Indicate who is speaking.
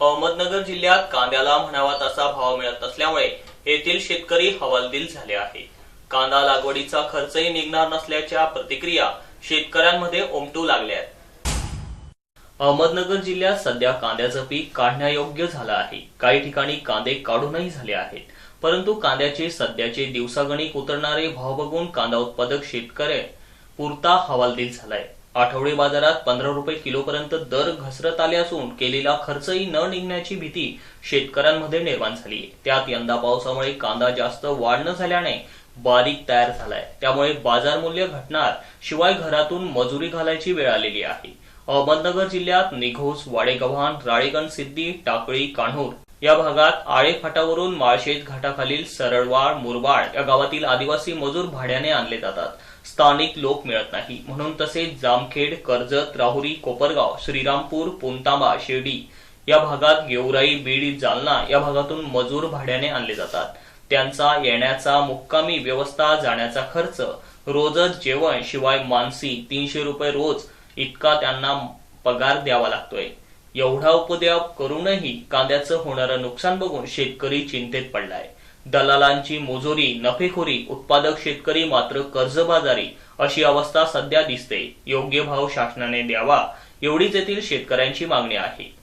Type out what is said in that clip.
Speaker 1: अहमदनगर जिल्ह्यात कांद्याला म्हणावा तसा भाव मिळत नसल्यामुळे येथील शेतकरी हवालदिल झाले आहे कांदा लागवडीचा खर्चही निघणार नसल्याच्या प्रतिक्रिया शेतकऱ्यांमध्ये उमटू लागल्या आहेत. अहमदनगर जिल्ह्यात सध्या कांद्याचं पीक काढण्यायोग्य झालं आहे. काही ठिकाणी कांदे काढूनही झाले आहेत. परंतु कांद्याचे सध्याचे दिवसागणिक उतरणारे भाव बघून कांदा उत्पादक शेतकरी पुरता हवालदिल झालाय. आठवडे बाजारात पंधरा रुपये किलोपर्यंत दर घसरत आले असून केलेला खर्चही न निघण्याची भीती शेतकऱ्यांमध्ये निर्माण झाली त्यात यंदा पावसामुळे कांदा जास्त वाढ न झाल्याने बारीक तयार झालाय. त्यामुळे बाजार मूल्य घटणार शिवाय घरातून मजुरी घालायची वेळ आलेली आहे. अहमदनगर जिल्ह्यात निघोस वाडेगव्हाण राळेगण सिद्धी टाकळी कान्हूर या भागात आळे फाटावरून माळशेत घाटाखालील सरळवाड मुरबाड या गावातील आदिवासी मजूर भाड्याने आणले जातात. स्थानिक लोक मिळत नाही. म्हणून तसेच जामखेड कर्जत राहुरी कोपरगाव श्रीरामपूर पुंतांबा शिर्डी या भागात गेवराई बीड जालना या भागातून मजूर भाड्याने आणले जातात. त्यांचा येण्याचा मुक्कामी व्यवस्था जाण्याचा खर्च रोजच जेवण शिवाय मानसी तीनशे रुपये रोज इतका त्यांना पगार द्यावा लागतोय. एवढा उपद्याप करूनही कांद्याचं होणारं नुकसान बघून शेतकरी चिंतेत पडलाय. दलालांची मोजोरी नफेखोरी उत्पादक शेतकरी मात्र कर्जबाजारी अशी अवस्था सध्या दिसते. योग्य भाव शासनाने द्यावा एवढीच येथील शेतकऱ्यांची मागणी आहे.